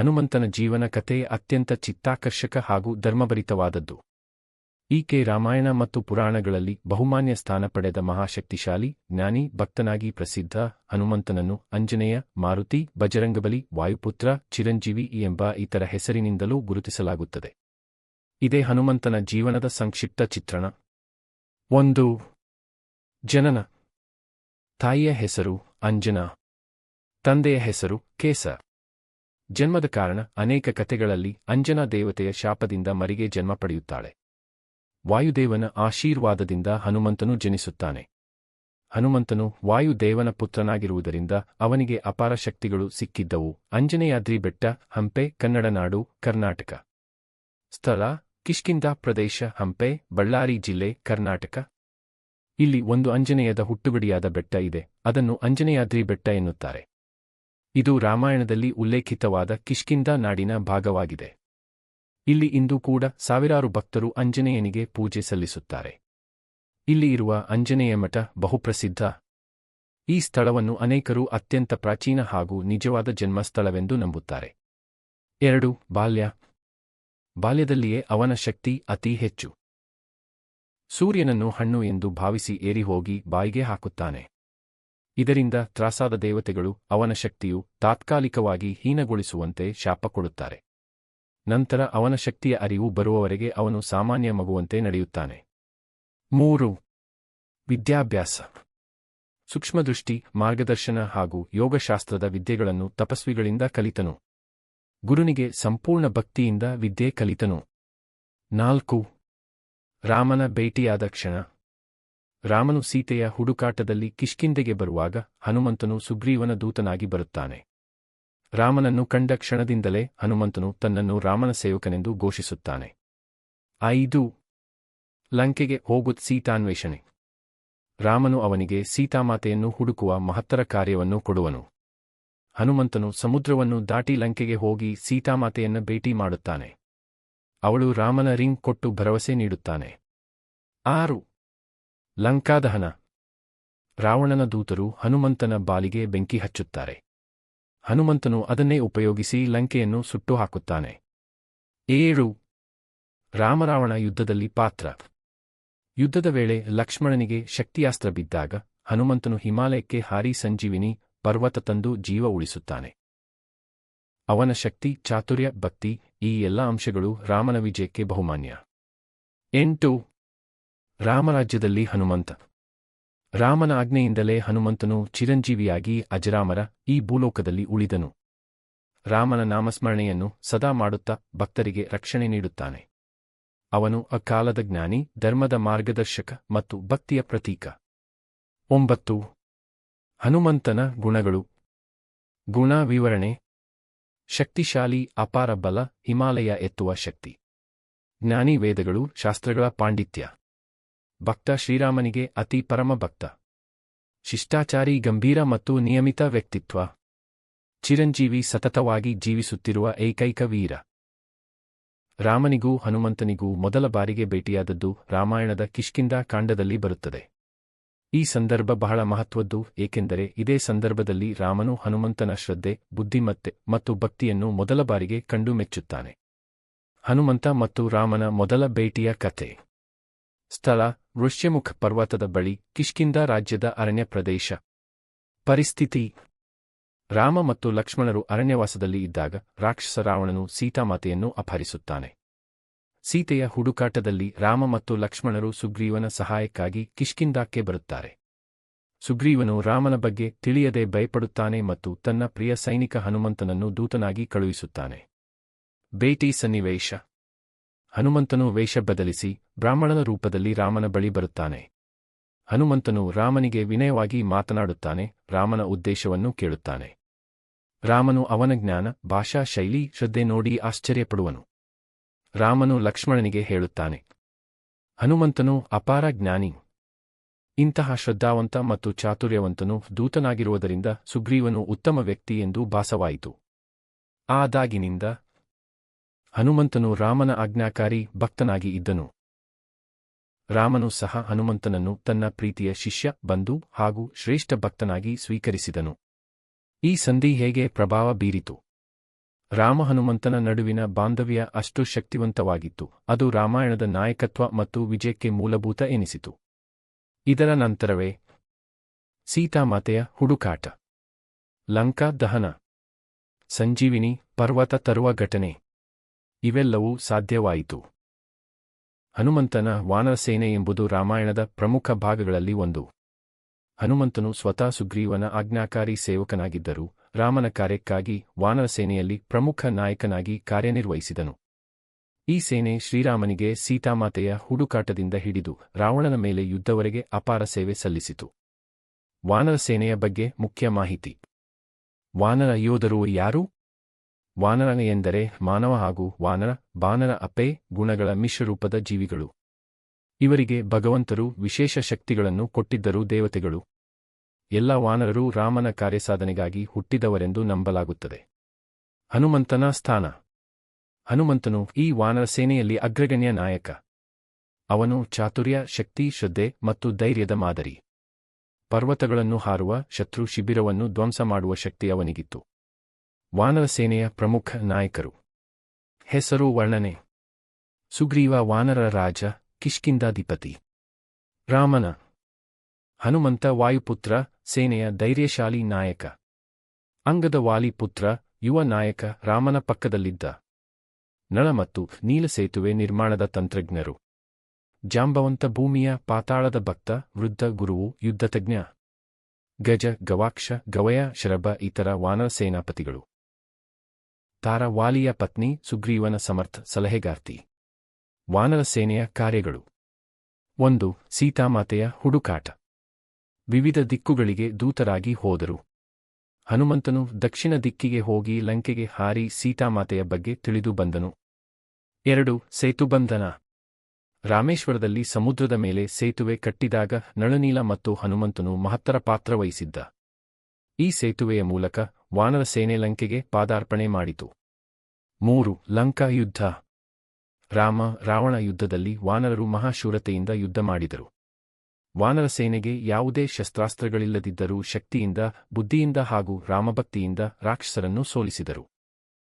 ಹನುಮಂತನ ಜೀವನ ಕಥೆ ಅತ್ಯಂತ ಚಿತ್ತಾಕರ್ಷಕ ಹಾಗೂ ಧರ್ಮಭರಿತವಾದದ್ದು. ಈಕೆ ರಾಮಾಯಣ ಮತ್ತು ಪುರಾಣಗಳಲ್ಲಿ ಬಹುಮಾನ್ಯ ಸ್ಥಾನ ಪಡೆದ ಮಹಾಶಕ್ತಿಶಾಲಿ, ಜ್ಞಾನಿ, ಭಕ್ತನಾಗಿ ಪ್ರಸಿದ್ಧ ಹನುಮಂತನನ್ನು ಅಂಜನೇಯ ಮಾರುತಿ, ಬಜರಂಗಬಲಿ, ವಾಯುಪುತ್ರ, ಚಿರಂಜೀವಿ ಎಂಬ ಇತರ ಹೆಸರಿನಿಂದಲೂ ಗುರುತಿಸಲಾಗುತ್ತದೆ. ಇದೇ ಹನುಮಂತನ ಜೀವನದ ಸಂಕ್ಷಿಪ್ತ ಚಿತ್ರಣ. ಒಂದು. ಜನನ. ತಾಯಿಯ ಹೆಸರು ಅಂಜನಾ. ತಂದೆಯ ಹೆಸರು ಕೇಸ ಜನ್ಮದ ಕಾರಣ ಅನೇಕ ಕಥೆಗಳಲ್ಲಿ ಅಂಜನಾ ದೇವತೆಯ ಶಾಪದಿಂದ ಮರಿಗೆ ಜನ್ಮ ಪಡೆಯುತ್ತಾಳೆ. ವಾಯುದೇವನ ಆಶೀರ್ವಾದದಿಂದ ಹನುಮಂತನು ಜನಿಸುತ್ತಾನೆ. ಹನುಮಂತನು ವಾಯುದೇವನ ಪುತ್ರನಾಗಿರುವುದರಿಂದ ಅವನಿಗೆ ಅಪಾರ ಶಕ್ತಿಗಳು ಸಿಕ್ಕಿದ್ದವು. ಅಂಜನೇಯಾದ್ರಿ ಬೆಟ್ಟ, ಹಂಪೆ ಕನ್ನಡನಾಡು ಕರ್ನಾಟಕ. ಸ್ಥಳ ಕಿಷ್ಕಿಂದ ಪ್ರದೇಶ, ಹಂಪೆ, ಬಳ್ಳಾರಿ ಜಿಲ್ಲೆ, ಕರ್ನಾಟಕ. ಇಲ್ಲಿ ಒಂದು ಅಂಜನೇಯದ ಹುಟ್ಟುಗಡಿಯಾದ ಬೆಟ್ಟ ಇದೆ. ಅದನ್ನು ಅಂಜನೇಯಾದ್ರಿ ಬೆಟ್ಟ ಎನ್ನುತ್ತಾರೆ. ಇದು ರಾಮಾಯಣದಲ್ಲಿ ಉಲ್ಲೇಖಿತವಾದ ಕಿಷ್ಕಿಂದ ನಾಡಿನ ಭಾಗವಾಗಿದೆ. ಇಲ್ಲಿ ಇಂದು ಕೂಡ ಸಾವಿರಾರು ಭಕ್ತರು ಅಂಜನೇಯನಿಗೆ ಪೂಜೆ ಸಲ್ಲಿಸುತ್ತಾರೆ. ಇಲ್ಲಿ ಇರುವ ಆಂಜನೇಯ ಮಠ ಬಹುಪ್ರಸಿದ್ಧ. ಈ ಸ್ಥಳವನ್ನು ಅನೇಕರು ಅತ್ಯಂತ ಪ್ರಾಚೀನ ಹಾಗೂ ನಿಜವಾದ ಜನ್ಮಸ್ಥಳವೆಂದು ನಂಬುತ್ತಾರೆ. ಎರಡು, ಬಾಲ್ಯ. ಬಾಲ್ಯದಲ್ಲಿಯೇ ಅವನ ಶಕ್ತಿ ಅತಿ ಹೆಚ್ಚು. ಸೂರ್ಯನನ್ನು ಹಣ್ಣು ಎಂದು ಭಾವಿಸಿ ಏರಿಹೋಗಿ ಬಾಯಿಗೆ ಹಾಕುತ್ತಾನೆ. ಇದರಿಂದ ತ್ರಾಸಾದ ದೇವತೆಗಳು ಅವನ ಶಕ್ತಿಯು ತಾತ್ಕಾಲಿಕವಾಗಿ ಹೀನಗೊಳಿಸುವಂತೆ ಶಾಪ ಕೊಡುತ್ತಾರೆ. ನಂತರ ಅವನ ಶಕ್ತಿಯ ಅರಿವು ಬರುವವರೆಗೆ ಅವನು ಸಾಮಾನ್ಯ ಮಗುವಂತೆ ನಡೆಯುತ್ತಾನೆ. ಮೂರು, ವಿದ್ಯಾಭ್ಯಾಸ. ಸೂಕ್ಷ್ಮದೃಷ್ಟಿ, ಮಾರ್ಗದರ್ಶನ ಹಾಗೂ ಯೋಗಶಾಸ್ತ್ರದ ವಿದ್ಯೆಗಳನ್ನು ತಪಸ್ವಿಗಳಿಂದ ಕಲಿತನು. ಗುರುನಿಗೆ ಸಂಪೂರ್ಣ ಭಕ್ತಿಯಿಂದ ವಿದ್ಯೆ ಕಲಿತನು. ನಾಲ್ಕು, ರಾಮನ ಭೇಟಿಯಾದ ಕ್ಷಣ ರಾಮನು ಸೀತೆಯ ಹುಡುಕಾಟದಲ್ಲಿ ಕಿಷ್ಕಿಂದೆಗೆ ಬರುವಾಗ ಹನುಮಂತನು ಸುಗ್ರೀವನ ದೂತನಾಗಿ ಬರುತ್ತಾನೆ. ರಾಮನನ್ನು ಕಂಡ ಕ್ಷಣದಿಂದಲೇ ಹನುಮಂತನು ತನ್ನನ್ನು ರಾಮನ ಸೇವಕನೆಂದು ಘೋಷಿಸುತ್ತಾನೆ. ಐದು. ಲಂಕೆಗೆ ಹೋಗುತ್ ಸೀತಾನ್ವೇಷಣೆ. ರಾಮನು ಅವನಿಗೆ ಸೀತಾಮಾತೆಯನ್ನು ಹುಡುಕುವ ಮಹತ್ತರ ಕಾರ್ಯವನ್ನು ಕೊಡುವನು. ಹನುಮಂತನು ಸಮುದ್ರವನ್ನು ದಾಟಿ ಲಂಕೆಗೆ ಹೋಗಿ ಸೀತಾಮಾತೆಯನ್ನು ಭೇಟಿ ಮಾಡುತ್ತಾನೆ. ಅವಳು ರಾಮನ ರಿಂಗ್ ಕೊಟ್ಟು ಭರವಸೆ ನೀಡುತ್ತಾನೆ. ಆರು. ಲಂಕಾದಹನ. ರಾವಣನ ದೂತರು ಹನುಮಂತನ ಬಾಲಿಗೆ ಬೆಂಕಿ ಹಚ್ಚುತ್ತಾರೆ. ಹನುಮಂತನು ಅದನ್ನೇ ಉಪಯೋಗಿಸಿ ಲಂಕೆಯನ್ನು ಸುಟ್ಟು ಹಾಕುತ್ತಾನೆ ಏಳು. ರಾಮರಾವಣ ಯುದ್ಧದಲ್ಲಿ ಪಾತ್ರ. ಯುದ್ಧದ ವೇಳೆ ಲಕ್ಷ್ಮಣನಿಗೆ ಶಕ್ತಿಯಾಸ್ತ್ರ ಬಿದ್ದಾಗ ಹನುಮಂತನು ಹಿಮಾಲಯಕ್ಕೆ ಹಾರಿ ಸಂಜೀವಿನಿ ಪರ್ವತ ತಂದು ಜೀವ ಉಳಿಸುತ್ತಾನೆ. ಅವನ ಶಕ್ತಿ, ಚಾತುರ್ಯ, ಭಕ್ತಿ ಈ ಎಲ್ಲ ಅಂಶಗಳು ರಾಮನ ವಿಜಯಕ್ಕೆ ಬಹುಮಾನ್ಯ. ಎಂಟು. ರಾಮರಾಜ್ಯದಲ್ಲಿ ಹನುಮಂತ. ರಾಮನ ಆಜ್ಞೆಯಿಂದಲೇ ಹನುಮಂತನು ಚಿರಂಜೀವಿಯಾಗಿ ಅಜರಾಮರ ಈ ಭೂಲೋಕದಲ್ಲಿ ಉಳಿದನು. ರಾಮನ ನಾಮಸ್ಮರಣೆಯನ್ನು ಸದಾ ಮಾಡುತ್ತಾ ಭಕ್ತರಿಗೆ ರಕ್ಷಣೆ ನೀಡುತ್ತಾನೆ. ಅವನು ಅಕಾಲದ ಜ್ಞಾನಿ, ಧರ್ಮದ ಮಾರ್ಗದರ್ಶಕ ಮತ್ತು ಭಕ್ತಿಯ ಪ್ರತೀಕ. ಒಂಬತ್ತು. ಹನುಮಂತನ ಗುಣಗಳು. ಗುಣ ವಿವರಣೆ. ಶಕ್ತಿಶಾಲಿ, ಅಪಾರ ಬಲ, ಹಿಮಾಲಯ ಎತ್ತುವ ಶಕ್ತಿ. ಜ್ಞಾನಿ ವೇದಗಳು, ಶಾಸ್ತ್ರಗಳ ಪಾಂಡಿತ್ಯ. ಭಕ್ತ ಶ್ರೀರಾಮನಿಗೆ ಅತಿ ಪರಮ ಭಕ್ತ. ಶಿಷ್ಟಾಚಾರಿ ಗಂಭೀರ ಮತ್ತು ನಿಯಮಿತ ವ್ಯಕ್ತಿತ್ವ. ಚಿರಂಜೀವಿ ಸತತವಾಗಿ ಜೀವಿಸುತ್ತಿರುವ ಏಕೈಕ ವೀರ. ರಾಮನಿಗೂ ಹನುಮಂತನಿಗೂ ಮೊದಲ ಬಾರಿಗೆ ಭೇಟಿಯಾದದ್ದು ರಾಮಾಯಣದ ಕಿಷ್ಕಿಂದ ಕಾಂಡದಲ್ಲಿ ಬರುತ್ತದೆ. ಈ ಸಂದರ್ಭ ಬಹಳ ಮಹತ್ವದ್ದು, ಏಕೆಂದರೆ ಇದೇ ಸಂದರ್ಭದಲ್ಲಿ ರಾಮನು ಹನುಮಂತನ ಶ್ರದ್ಧೆ, ಬುದ್ಧಿಮತ್ತೆ ಮತ್ತು ಭಕ್ತಿಯನ್ನು ಮೊದಲ ಬಾರಿಗೆ ಕಂಡು ಮೆಚ್ಚುತ್ತಾನೆ ಹನುಮಂತ ಮತ್ತು ರಾಮನ ಮೊದಲ ಭೇಟಿಯ ಕಥೆ. ಸ್ಥಳ ಋಷ್ಯಮುಖ ಪರ್ವತದ ಬಳಿ ಕಿಷ್ಕಿಂದ ರಾಜ್ಯದ ಅರಣ್ಯ ಪ್ರದೇಶ. ಪರಿಸ್ಥಿತಿ. ರಾಮ ಮತ್ತು ಲಕ್ಷ್ಮಣರು ಅರಣ್ಯವಾಸದಲ್ಲಿ ಇದ್ದಾಗ ರಾಕ್ಷಸ ರಾವಣನು ಸೀತಾಮಾತೆಯನ್ನು ಅಪಹರಿಸುತ್ತಾನೆ. ಸೀತೆಯ ಹುಡುಕಾಟದಲ್ಲಿ ರಾಮ ಮತ್ತು ಲಕ್ಷ್ಮಣರು ಸುಗ್ರೀವನ ಸಹಾಯಕ್ಕಾಗಿ ಕಿಷ್ಕಿಂದಾಕ್ಕೆ ಬರುತ್ತಾರೆ. ಸುಗ್ರೀವನು ರಾಮನ ಬಗ್ಗೆ ತಿಳಿಯದೆ ಭಯಪಡುತ್ತಾನೆ ಮತ್ತು ತನ್ನ ಪ್ರಿಯ ಸೈನಿಕ ಹನುಮಂತನನ್ನು ದೂತನಾಗಿ ಕಳುಹಿಸುತ್ತಾನೆ. ಭೇಟಿ ಸನ್ನಿವೇಶ. ಹನುಮಂತನು ವೇಷ ಬದಲಿಸಿ ಬ್ರಾಹ್ಮಣನ ರೂಪದಲ್ಲಿ ರಾಮನ ಬಳಿ ಬರುತ್ತಾನೆ. ಹನುಮಂತನು ರಾಮನಿಗೆ ವಿನಯವಾಗಿ ಮಾತನಾಡುತ್ತಾನೆ, ರಾಮನ ಉದ್ದೇಶವನ್ನು ಕೇಳುತ್ತಾನೆ. ರಾಮನು ಅವನ ಜ್ಞಾನ, ಭಾಷಾ ಶೈಲಿ, ಶ್ರದ್ಧೆ ನೋಡಿ ಆಶ್ಚರ್ಯಪಡುವನು. ರಾಮನು ಲಕ್ಷ್ಮಣನಿಗೆ ಹೇಳುತ್ತಾನೆ, ಹನುಮಂತನು ಅಪಾರ ಜ್ಞಾನಿ. ಇಂತಹ ಶ್ರದ್ಧಾವಂತ ಮತ್ತು ಚಾತುರ್ಯವಂತನು ದೂತನಾಗಿರುವುದರಿಂದ ಸುಗ್ರೀವನು ಉತ್ತಮ ವ್ಯಕ್ತಿ ಎಂದು ಭಾಸವಾಯಿತು. ಆದಾಗಿನಿಂದ ಹನುಮಂತನು ರಾಮನ ಆಜ್ಞಾಕಾರಿ ಭಕ್ತನಾಗಿ ಇದ್ದನು. ರಾಮನು ಸಹ ಹನುಮಂತನನ್ನು ತನ್ನ ಪ್ರೀತಿಯ ಶಿಷ್ಯ, ಬಂಧು ಹಾಗೂ ಶ್ರೇಷ್ಠ ಭಕ್ತನಾಗಿ ಸ್ವೀಕರಿಸಿದನು. ಈ ಸಂಧಿ ಹೇಗೆ ಪ್ರಭಾವ ಬೀರಿತು? ರಾಮ ಹನುಮಂತನ ನಡುವಿನ ಬಾಂಧವ್ಯ ಅಷ್ಟು ಶಕ್ತಿವಂತವಾಗಿತ್ತು. ಅದು ರಾಮಾಯಣದ ನಾಯಕತ್ವ ಮತ್ತು ವಿಜಯಕ್ಕೆ ಮೂಲಭೂತ ಎನಿಸಿತು. ಇದರ ನಂತರವೇ ಸೀತಾಮಾತೆಯ ಹುಡುಕಾಟ. ಲಂಕಾ ದಹನ. ಸಂಜೀವಿನಿ ಪರ್ವತ ತರುವ ಘಟನೆ. ಇವೆಲ್ಲವೂ ಸಾಧ್ಯವಾಯಿತು. ಹನುಮಂತನ ವಾನರಸೇನೆ ಎಂಬುದು ರಾಮಾಯಣದ ಪ್ರಮುಖ ಭಾಗಗಳಲ್ಲಿ ಒಂದು. ಹನುಮಂತನು ಸ್ವತಃ ಸುಗ್ರೀವನ ಆಜ್ಞಾಕಾರಿ ಸೇವಕನಾಗಿದ್ದರೂ, ರಾಮನ ಕಾರ್ಯಕ್ಕಾಗಿ ವಾನರಸೇನೆಯಲ್ಲಿ ಪ್ರಮುಖ ನಾಯಕನಾಗಿ ಕಾರ್ಯನಿರ್ವಹಿಸಿದನು. ಈ ಸೇನೆ ಶ್ರೀರಾಮನಿಗೆ ಸೀತಾಮಾತೆಯ ಹುಡುಕಾಟದಿಂದ ಹಿಡಿದು ರಾವಣನ ಮೇಲೆ ಯುದ್ಧವರೆಗೆ ಅಪಾರ ಸೇವೆ ಸಲ್ಲಿಸಿತು. ವಾನರ ಸೇನೆಯ ಬಗ್ಗೆ ಮುಖ್ಯ ಮಾಹಿತಿ. ವಾನರ ಯೋಧರು ಯಾರು? ವಾನರ ಎಂದರೆ ಮಾನವ ಹಾಗೂ ವಾನರ, ಬಾನರ ಅಪೆ ಗುಣಗಳ ಮಿಶ್ರರೂಪದ ಜೀವಿಗಳು. ಇವರಿಗೆ ಭಗವಂತರು ವಿಶೇಷ ಶಕ್ತಿಗಳನ್ನು ಕೊಟ್ಟಿದ್ದರು ದೇವತೆಗಳು. ಎಲ್ಲ ವಾನರರು ರಾಮನ ಕಾರ್ಯಸಾಧನೆಗಾಗಿ ಹುಟ್ಟಿದವರೆಂದು ನಂಬಲಾಗುತ್ತದೆ. ಹನುಮಂತನ ಸ್ಥಾನ. ಹನುಮಂತನು ಈ ವಾನರ ಸೇನೆಯಲ್ಲಿ ಅಗ್ರಗಣ್ಯ ನಾಯಕ. ಅವನು ಚಾತುರ್ಯ, ಶಕ್ತಿ, ಶ್ರದ್ಧೆ ಮತ್ತು ಧೈರ್ಯದ ಮಾದರಿ. ಪರ್ವತಗಳನ್ನು ಹಾರುವ ಶತ್ರು ಶಿಬಿರವನ್ನು ಧ್ವಂಸ ಮಾಡುವ ಶಕ್ತಿ ಅವನಿಗಿತ್ತು. ವಾನರ ಸೇನೆಯ ಪ್ರಮುಖ ನಾಯಕರು. ಹೆಸರು ವರ್ಣನೆ. ಸುಗ್ರೀವ ವಾನರ ರಾಜ ಕಿಷ್ಕಿಂದಾಧಿಪತಿ ರಾಮನ. ಹನುಮಂತ ವಾಯುಪುತ್ರ, ಸೇನೆಯ ಧೈರ್ಯಶಾಲಿ ನಾಯಕ. ಅಂಗದ ವಾಲಿಪುತ್ರ ಯುವ ನಾಯಕ, ರಾಮನ ಪಕ್ಕದಲ್ಲಿದ್ದ. ನಳ ಮತ್ತು ನೀಲ ಸೇತುವೆ ನಿರ್ಮಾಣದ ತಂತ್ರಜ್ಞರು. ಜಾಂಬವಂತ ಭೂಮಿಯ ಪಾತಾಳದ ಭಕ್ತ, ವೃದ್ಧ ಗುರುವು, ಯುದ್ಧತಜ್ಞ. ಗಜ, ಗವಾಕ್ಷ, ಗವಯ, ಶರಭ, ಇತರ ವಾನರ ಸೇನಾಪತಿಗಳು. ತಾರ ವಾಲಿಯ ಪತ್ನಿ ಸುಗ್ರೀವನ ಸಮರ್ಥ ಸಲಹೆಗಾರ್ತಿ. ವಾನರ ಸೇನೆಯ ಕಾರ್ಯಗಳು. ಒಂದು, ಸೀತಾಮಾತೆಯ ಹುಡುಕಾಟ. ವಿವಿಧ ದಿಕ್ಕುಗಳಿಗೆ ದೂತರಾಗಿ ಹೋದರು. ಹನುಮಂತನು ದಕ್ಷಿಣ ದಿಕ್ಕಿಗೆ ಹೋಗಿ ಲಂಕೆಗೆ ಹಾರಿ ಸೀತಾಮಾತೆಯ ಬಗ್ಗೆ ತಿಳಿದು ಬಂದನು. ಎರಡು, ಸೇತುಬಂಧನ. ರಾಮೇಶ್ವರದಲ್ಲಿ ಸಮುದ್ರದ ಮೇಲೆ ಸೇತುವೆ ಕಟ್ಟಿದಾಗ ನಳನೀಲ ಮತ್ತು ಹನುಮಂತನು ಮಹತ್ತರ ಪಾತ್ರ ವಹಿಸಿದ್ದ. ಈ ಸೇತುವೆಯ ಮೂಲಕ ವಾನರ ಸೇನೆ ಲಂಕೆಗೆ ಪಾದಾರ್ಪಣೆ ಮಾಡಿತು. ಮೂರು, ಲಂಕಾ ಯುದ್ಧ. ರಾಮ, ರಾವಣ ಯುದ್ಧದಲ್ಲಿ ವಾನರರು ಮಹಾಶೂರತೆಯಿಂದ ಯುದ್ಧ ಮಾಡಿದರು. ವಾನರ ಸೇನೆಗೆ ಯಾವುದೇ ಶಸ್ತ್ರಾಸ್ತ್ರಗಳಿಲ್ಲದಿದ್ದರೂ ಶಕ್ತಿಯಿಂದ, ಬುದ್ಧಿಯಿಂದ ಹಾಗೂ ರಾಮಭಕ್ತಿಯಿಂದ ರಾಕ್ಷಸರನ್ನು ಸೋಲಿಸಿದರು.